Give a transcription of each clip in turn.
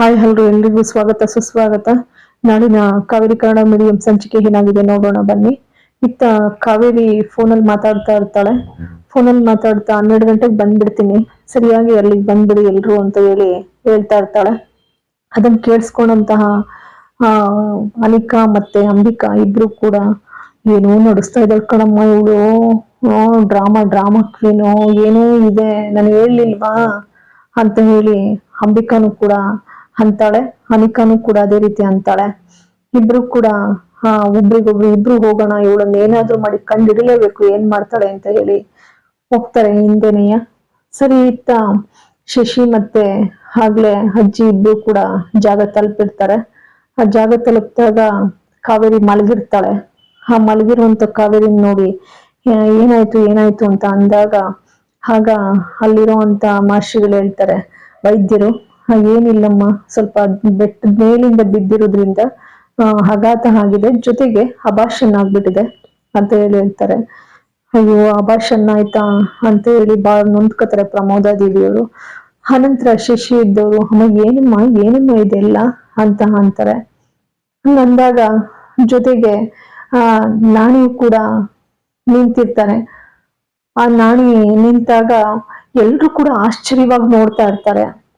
Hi hello ಎಲ್ರಿಗೂ ಸ್ವಾಗತ, ಸುಸ್ವಾಗತ. ನಾಳಿನ ಕಾವೇರಿ ಕನ್ನಡ ಮೀಡಿಯಂ ಸಂಚಿಕೆ ಏನಾಗಿದೆ ನೋಡೋಣ, ಬನ್ನಿ. ಇತ್ತ ಕಾವೇರಿ ಫೋನಲ್ಲಿ ಮಾತಾಡ್ತಾ ಇರ್ತಾಳೆ. ಫೋನಲ್ಲಿ ಮಾತಾಡ್ತಾ ಹನ್ನೆರಡು ಗಂಟೆಗೆ ಬಂದ್ಬಿಡ್ತೀನಿ. ಸರಿಯಾಗಿ ಅಲ್ಲಿಗೆ ಬಂದ್ಬಿಡಿ ಎಲ್ರು ಅಂತ ಹೇಳಿ ಹೇಳ್ತಾ ಇರ್ತಾಳೆ. ಅದನ್ನ ಕೇಳಿಸ್ಕೊಂಡಂತಹ, ಆ, ಅನಿಕಾ ಮತ್ತೆ ಅಂಬಿಕಾ ಇಬ್ರು ಕೂಡ ಏನೋ ನಡೆಸ್ತಾ ಇದ್ದಾಳೆ ಕಣಮ್ಮ ಇವಳು. ಡ್ರಾಮಾ ಡ್ರಾಮಾ ಕ್ವೀನು, ಏನೋ ಇದೆ. ನಾನು ಹೇಳಲಿಲ್ವಾ ಅಂತ ಹೇಳಿ ಅಂಬಿಕಾನು ಕೂಡ ಅಂತಾಳೆ. ಅನಿಕಾನು ಕೂಡ ಅದೇ ರೀತಿ ಅಂತಾಳೆ. ಇಬ್ರು ಕೂಡ ಹಾ ಒಬ್ರಿಗೊಬ್ರು ಇಬ್ರು ಹೋಗೋಣ ಇವಳನ್ನ ಏನಾದ್ರೂ ಮಾಡಿ ಕಂಡಿಡಲೇಬೇಕು ಏನ್ ಮಾಡ್ತಾಳೆ ಅಂತ ಹೇಳಿ ಹೋಗ್ತಾರೆ ಹಿಂದೆನೆಯ. ಸರಿ ಇತ್ತ ಶಶಿ ಮತ್ತೆ ಆಗ್ಲೇ ಅಜ್ಜಿ ಇಬ್ರು ಕೂಡ ಜಾಗ ತಲುಪಿರ್ತಾರೆ. ಆ ಜಾಗ ತಲುಪಿದಾಗ ಕಾವೇರಿ ಮಲಗಿರ್ತಾಳೆ. ಆ ಮಲಗಿರುವಂತ ಕಾವೇರಿ ನೋಡಿ ಏನಾಯ್ತು ಏನಾಯ್ತು ಅಂತ ಅಂದಾಗ ಆಗ ಅಲ್ಲಿರುವಂತ ಮಾಸ್ಟರ್ಗಳು ಹೇಳ್ತಾರೆ ವೈದ್ಯರು "ಆ, ಏನಿಲ್ಲಮ್ಮ. ಸ್ವಲ್ಪ ಬೆಟ್ಟದ ಮೇಲಿಂದ ಬಿದ್ದಿರೋದ್ರಿಂದ ಆಘಾತ ಆಗಿದೆ. ಜೊತೆಗೆ ಅಭಾಷಣ ಆಗ್ಬಿಟ್ಟಿದೆ ಅಂತ ಹೇಳಿ ಹೇಳ್ತಾರೆ. ಅಯ್ಯೋ, ಅಭಾಷಣ ಆಯ್ತಾ ಅಂತ ಹೇಳಿ ಬಾಳ ನೊಂದ್ಕೋತಾರೆ ಪ್ರಮೋದಾ ದೇವಿಯವರು. ಅನಂತರ ಶಶಿ ಇದ್ದವರು, ಅಮ್ಮ, ಏನಮ್ಮ ಏನಮ್ಮ ಇದೆಲ್ಲ ಅಂತ ಅಂತಾರೆ. ಅಂದಾಗ ಜೊತೆಗೆ, ಆ ನಾಣಿ ಕೂಡ ನಿಂತಿರ್ತಾರೆ. ಆ ನಾಣಿ ನಿಂತಾಗ ಎಲ್ರು ಕೂಡ ಆಶ್ಚರ್ಯವಾಗಿ ನೋಡ್ತಾ ಇರ್ತಾರೆ.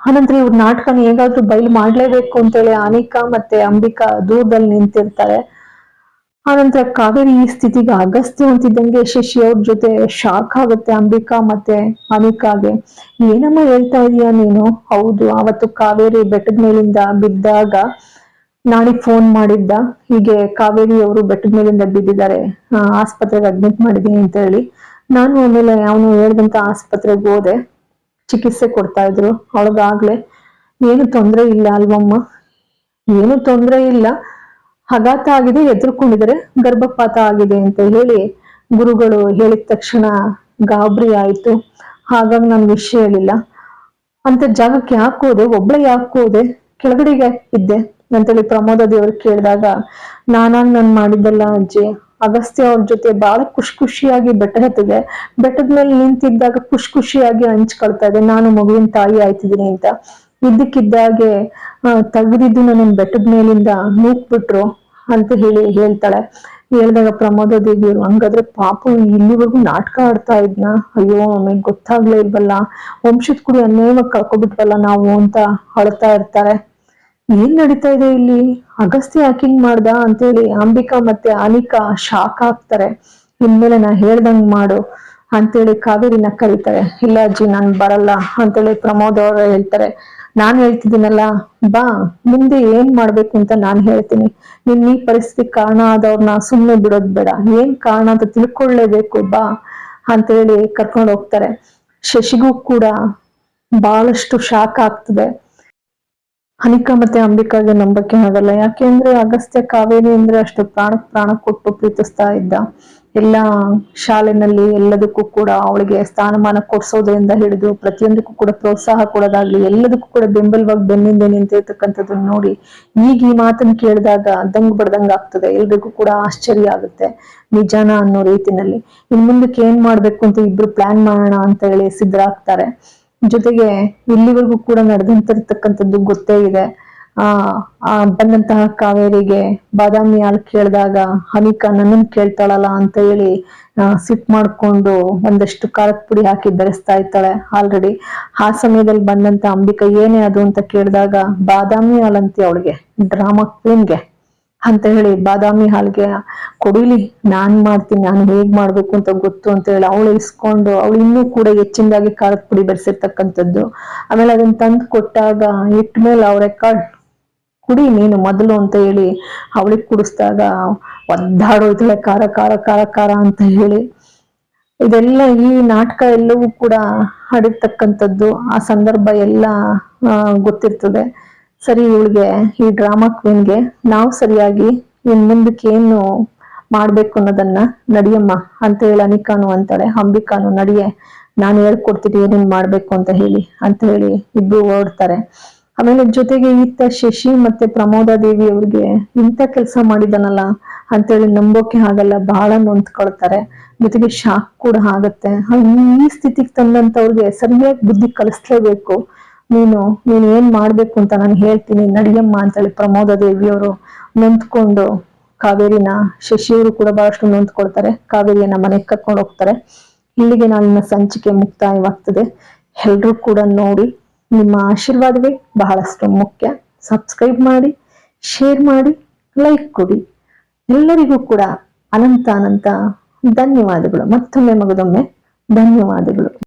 ಆನಂತರ ಇವ್ರ ನಾಟಕನ ಹೇಗಾದ್ರೂ ಬಯಲು ಮಾಡ್ಲೇಬೇಕು ಅಂತೇಳಿ ಅನಿಕಾ ಮತ್ತೆ ಅಂಬಿಕಾ ದೂರದಲ್ಲಿ ನಿಂತಿರ್ತಾರೆ. ಆನಂತರ ಕಾವೇರಿ ಈ ಸ್ಥಿತಿಗೆ ಅಗಸ್ತ್ಯ ಅಂತಿದ್ದಂಗೆ ಶಶಿ ಅವ್ರ ಜೊತೆ ಶಾಕ್ ಆಗುತ್ತೆ ಅಂಬಿಕಾ ಮತ್ತೆ ಅನಿಕಾಗೆ. ಏನಮ್ಮ ಹೇಳ್ತಾ ಇದೀಯ ನೀನು? ಹೌದು ಅವತ್ತು ಕಾವೇರಿ ಬೆಟ್ಟದ ಮೇಲಿಂದ ಬಿದ್ದಾಗ ನಾಣಿಗ್ ಫೋನ್ ಮಾಡಿದ್ದ. ಹೀಗೆ ಕಾವೇರಿ ಅವರು ಬೆಟ್ಟದ ಮೇಲಿಂದ ಬಿದ್ದಿದ್ದಾರೆ. ಆಸ್ಪತ್ರೆಗೆ ಅಡ್ಮಿಟ್ ಮಾಡಿದೀನಿ ಅಂತ ಹೇಳಿ ನಾನು ಆಮೇಲೆ ಅವನು ಹೇಳ್ದಂತ ಆಸ್ಪತ್ರೆಗೆ ಹೋದೆ. ಚಿಕಿತ್ಸೆ ಕೊಡ್ತಾ ಇದ್ರು. ಅವಳಿಗಾಗ್ಲೆ, ಏನು ತೊಂದರೆ ಇಲ್ಲ ಅಲ್ವಮ್ಮ? ಏನು ತೊಂದರೆ ಇಲ್ಲ. ಆಘಾತ ಆಗಿದೆ ಎದುರುಕೊಂಡಿದ್ದಾರೆ ಗರ್ಭಪಾತ ಆಗಿದೆ ಅಂತ ಹೇಳಿ ಗುರುಗಳು ಹೇಳಿದ ತಕ್ಷಣ ಗಾಬರಿ ಆಯ್ತು. ಹಾಗಾಗಿ ನಾನು ವಿಷಯ ಹೇಳಿಲ್ಲ. ಅಂತ ಜಾಗಕ್ಕೆ ಯಾಕೆ ಹೋದೆ ಒಬ್ಳೆ ಯಾಕೆ ಹೋದೆ ಕೆಳಗಡೆಗೆ ಇದ್ದೆ. ಅಂತೇಳಿ ಪ್ರಮೋದ ದೇವರು ಕೇಳಿದಾಗ ನಾನಾಗ್ ನಾನು ಮಾಡಿದ್ದಲ್ಲ ಅಜ್ಜಿ ಅಗಸ್ತ್ಯ ಅವ್ರ ಜೊತೆ ಬಹಳ ಖುಷಿ ಖುಷಿಯಾಗಿ ಬೆಟ್ಟ ಹತ್ತಿದೆ. ಬೆಟ್ಟದ ಮೇಲೆ ನಿಂತಿದ್ದಾಗ ಖುಷಿ ಖುಷಿಯಾಗಿ ಹಂಚ್ಕೊಳ್ತಾ ಇದೆ, ನಾನು ಮಗುವಿನ ತಾಯಿ ಆಯ್ತಿದ್ದೀನಿ ಅಂತ. ಇದ್ದಕ್ಕಿದ್ದಾಗೆ ತೆಗೆದಿದ್ದು ನನ್ನ ಬೆಟ್ಟದ ಮೇಲಿಂದ ನೂಕ್ಬಿಟ್ರು ಅಂತ ಹೇಳಿ ಹೇಳ್ತಾಳೆ. ಹೇಳಿದಾಗ ಪ್ರಮೋದ ದೇವಿಯವರು, ಹಂಗಾದ್ರೆ ಪಾಪು, ಇಲ್ಲಿವರೆಗೂ ನಾಟಕ ಆಡ್ತಾ ಇದ್ನ? ಅಯ್ಯೋ ನಮಗೆ ಗೊತ್ತಾಗ್ಲೇ ಇಲ್ವಲ್ಲ? ವಂಶದ ಕುಡಿ ಅನ್ಯಾಯವಾಗಿ ಕಳ್ಕೊಬಿಟ್ವಲ್ಲ ನಾವು ಅಂತ ಅಳ್ತಾ ಇರ್ತಾರೆ. ಏನ್ ನಡೀತಾ ಇದೆ ಇಲ್ಲಿ? ಅಗಸ್ತ್ಯ ಹಾಕಿಂಗ್ ಮಾಡ್ದ ಅಂತೇಳಿ ಅಂಬಿಕಾ ಮತ್ತೆ ಅನಿಕಾ ಶಾಕ್ ಆಗ್ತಾರೆ. ಇನ್ಮೇಲೆ ನಾ ಹೇಳ್ದಂಗ್ ಮಾಡು ಅಂತೇಳಿ ಕಾವೇರಿನ ಕರೀತಾರೆ. ಇಲ್ಲ ಅಜ್ಜಿ, ನಾನ್ ಬರಲ್ಲ ಅಂತೇಳಿ ಪ್ರಮೋದ್ ಅವರು ಹೇಳ್ತಾರೆ. ನಾನ್ ಹೇಳ್ತಿದ್ದೀನಲ್ಲ, ಬಾ, ಮುಂದೆ ಏನ್ ಮಾಡ್ಬೇಕು ಅಂತ ನಾನ್ ಹೇಳ್ತೀನಿ. ನಿನ್ ಈ ಪರಿಸ್ಥಿತಿ ಕಾರಣ ಆದವ್ರನ್ನ ಸುಮ್ಮನೆ ಬಿಡೋದ್ ಬೇಡ. ಏನ್ ಕಾರಣ ಅಂತ ತಿಳ್ಕೊಳ್ಳೇಬೇಕು ಬಾ, ಅಂತೇಳಿ ಕರ್ಕೊಂಡು ಹೋಗ್ತಾರೆ. ಶಶಿಗೂ ಕೂಡ ಬಹಳಷ್ಟು ಶಾಕ್ ಆಗ್ತದೆ. ಅನಿಕಾ ಮತ್ತೆ ಅಂಬಿಕಾಗೆ ನಂಬಕ್ಕೆ ಆಗಲ್ಲ. ಯಾಕೆಂದ್ರೆ ಅಗಸ್ತ್ಯ ಕಾವೇರಿ ಅಂದ್ರೆ ಅಷ್ಟು ಪ್ರಾಣ ಪ್ರಾಣ ಕೊಟ್ಟು ಪ್ರೀತಿಸ್ತಾ ಇದ್ದ. ಎಲ್ಲ ಶಾಲೆನಲ್ಲಿ ಎಲ್ಲದಕ್ಕೂ ಕೂಡ ಅವಳಿಗೆ ಸ್ಥಾನಮಾನ ಕೊಡ್ಸೋದ್ರಿಂದ ಹಿಡಿದು ಪ್ರತಿಯೊಂದಕ್ಕೂ ಕೂಡ ಪ್ರೋತ್ಸಾಹ ಕೊಡೋದಾಗ್ಲಿ, ಎಲ್ಲದಕ್ಕೂ ಕೂಡ ಬೆಂಬಲವಾಗಿ ಬೆನ್ನಿಂದೆ ನಿಂತಿರ್ತಕ್ಕಂಥದ್ದನ್ನ ನೋಡಿ, ಈಗ ಈ ಮಾತನ್ನು ಕೇಳಿದಾಗ ದಂಗ್ ಬಡ್ದಂಗ್ ಆಗ್ತದೆ. ಎಲ್ರಿಗೂ ಕೂಡ ಆಶ್ಚರ್ಯ ಆಗುತ್ತೆ ನಿಜಾನ ಅನ್ನೋ ರೀತಿನಲ್ಲಿ ಇನ್ ಮುಂದಕ್ಕೆ ಏನ್ ಮಾಡ್ಬೇಕು ಅಂತ ಇಬ್ರು ಪ್ಲಾನ್ ಮಾಡೋಣ ಅಂತ ಹೇಳಿ ಸಿದ್ಧರಾಗ್ತಾರೆ. ಜೊತೆಗೆ ಇಲ್ಲಿವರೆಗೂ ಕೂಡ ನಡೆದಂತಿರ್ತಕ್ಕಂಥದ್ದು ಗೊತ್ತೇ ಇದೆ. ಆ ಬಂದಂತಹ ಕಾವೇರಿಗೆ ಬಾದಾಮಿ ಹಾಲು ಕೇಳಿದಾಗ ಹನಿಕಾ ನನ್ನನ್ ಕೇಳ್ತಾಳಲ್ಲ ಅಂತ ಹೇಳಿ ಸಿಟ್ ಮಾಡ್ಕೊಂಡು ಒಂದಷ್ಟು ಖಾರದ ಪುಡಿ ಹಾಕಿ ಬೆರೆಸ್ತಾ ಇರ್ತಾಳೆ ಆಲ್ರೆಡಿ ಆ ಸಮಯದಲ್ಲಿ ಬಂದಂತ ಅಂಬಿಕಾ ಏನೇ ಅದು ಅಂತ ಕೇಳಿದಾಗ, ಬಾದಾಮಿ ಹಾಲಂತೆ ಅವಳಿಗೆ ಡ್ರಾಮಾ ಕ್ವೀನ್ಗೆ ಅಂತ ಹೇಳಿ, ಬಾದಾಮಿ ಹಾಲ್ಗೆ ಕೊಡಿಲಿ, ನಾನ್ ಮಾಡ್ತೀನಿ, ನಾನು ಹೇಗ್ ಮಾಡ್ಬೇಕು ಅಂತ ಗೊತ್ತು ಅಂತ ಹೇಳಿ ಅವಳು ಇಸ್ಕೊಂಡು, ಅವಳು ಇನ್ನೂ ಕೂಡ ಹೆಚ್ಚಿನದಾಗಿ ಖಾರದ ಪುಡಿ ಬೆರೆಸಿರ್ತಕ್ಕಂಥದ್ದು. ಆಮೇಲೆ ಅದನ್ನ ತಂದು ಕೊಟ್ಟಾಗ ಇಟ್ಟ ಮೇಲೆ ಅವ್ರ ರೆಕಾರ್ಡ್ ಕುಡಿ ನೀನು ಮೊದಲು ಅಂತ ಹೇಳಿ ಅವಳಿಗೆ ಕುಡಿಸ್ದಾಗ ಒದ್ದಾಡೋಯ್ತಾಳೆ ಖಾರ ಖಾರ ಖಾರ ಖಾರ ಅಂತ ಹೇಳಿ ಇದೆಲ್ಲ ಈ ನಾಟಕ ಎಲ್ಲವೂ ಕೂಡ ಹಾಡಿರ್ತಕ್ಕಂಥದ್ದು. ಆ ಸಂದರ್ಭ ಎಲ್ಲ ಗೊತ್ತಿರ್ತದೆ. ಸರಿ ಇವಳಿಗೆ, ಈ ಡ್ರಾಮಾ ಕ್ವೀನ್ಗೆ ನಾವು ಸರಿಯಾಗಿ ಇನ್ ಮುಂದಕ್ಕೆ ಏನು ಮಾಡ್ಬೇಕು ಅನ್ನೋದನ್ನ ನಡಿಯಮ್ಮ ಅಂತ ಹೇಳಿ ಅನಿಕಾನು ಅಂತಾಳೆ. ಅಂಬಿಕಾನು, ನಡಿಯೆ, ನಾನು ಹೇಳ್ಕೊಡ್ತೀನಿ ಏನೇನ್ ಮಾಡ್ಬೇಕು ಅಂತ ಹೇಳಿ ಅಂತ ಹೇಳಿ ಇಬ್ರು ಓಡ್ತಾರೆ. ಆಮೇಲೆ ಜೊತೆಗೆ ಈತ ಶಶಿ ಮತ್ತೆ ಪ್ರಮೋದಾ ದೇವಿ ಅವ್ರಿಗೆ, ಇಂಥ ಕೆಲಸ ಮಾಡಿದನಲ್ಲ? ಅಂತೇಳಿ ನಂಬೋಕೆ ಆಗಲ್ಲ, ಬಹಳ ನೊಂದ್ಕೊಳ್ತಾರೆ. ಜೊತೆಗೆ ಶಾಕ್ ಕೂಡ ಆಗತ್ತೆ. ಈ ಸ್ಥಿತಿಗೆ ತಂದಂತವ್ರಿಗೆ ಸರಿಯಾಗಿ ಬುದ್ಧಿ ಕಲಿಸ್ಲೇಬೇಕು. ನೀನು ನೀನು ಏನ್ ಮಾಡ್ಬೇಕು ಅಂತ ನಾನು ಹೇಳ್ತೀನಿ, ನಡಿಯಮ್ಮ ಅಂತೇಳಿ ಪ್ರಮೋದ ದೇವಿಯವರು ನೊಂದ್ಕೊಂಡು ಕಾವೇರಿನ ಶಶಿಯವರು ಕೂಡ ಬಹಳಷ್ಟು ನೊಂದ್ಕೊಳ್ತಾರೆ ಕಾವೇರಿಯನ್ನ ಮನೆಗೆ ಕರ್ಕೊಂಡು ಹೋಗ್ತಾರೆ. ಇಲ್ಲಿಗೆ ನನ್ನ ಸಂಚಿಕೆ ಮುಕ್ತಾಯವಾಗ್ತದೆ. ಎಲ್ರೂ ಕೂಡ ನೋಡಿ ನಿಮ್ಮ ಆಶೀರ್ವಾದವೇ ಬಹಳಷ್ಟು ಮುಖ್ಯ. ಸಬ್ಸ್ಕ್ರೈಬ್ ಮಾಡಿ ಶೇರ್ ಮಾಡಿ ಲೈಕ್ ಕೊಡಿ. ಎಲ್ಲರಿಗೂ ಕೂಡ ಅನಂತ ಅನಂತ ಧನ್ಯವಾದಗಳು. ಮತ್ತೊಮ್ಮೆ ಮಗದೊಮ್ಮೆ ಧನ್ಯವಾದಗಳು.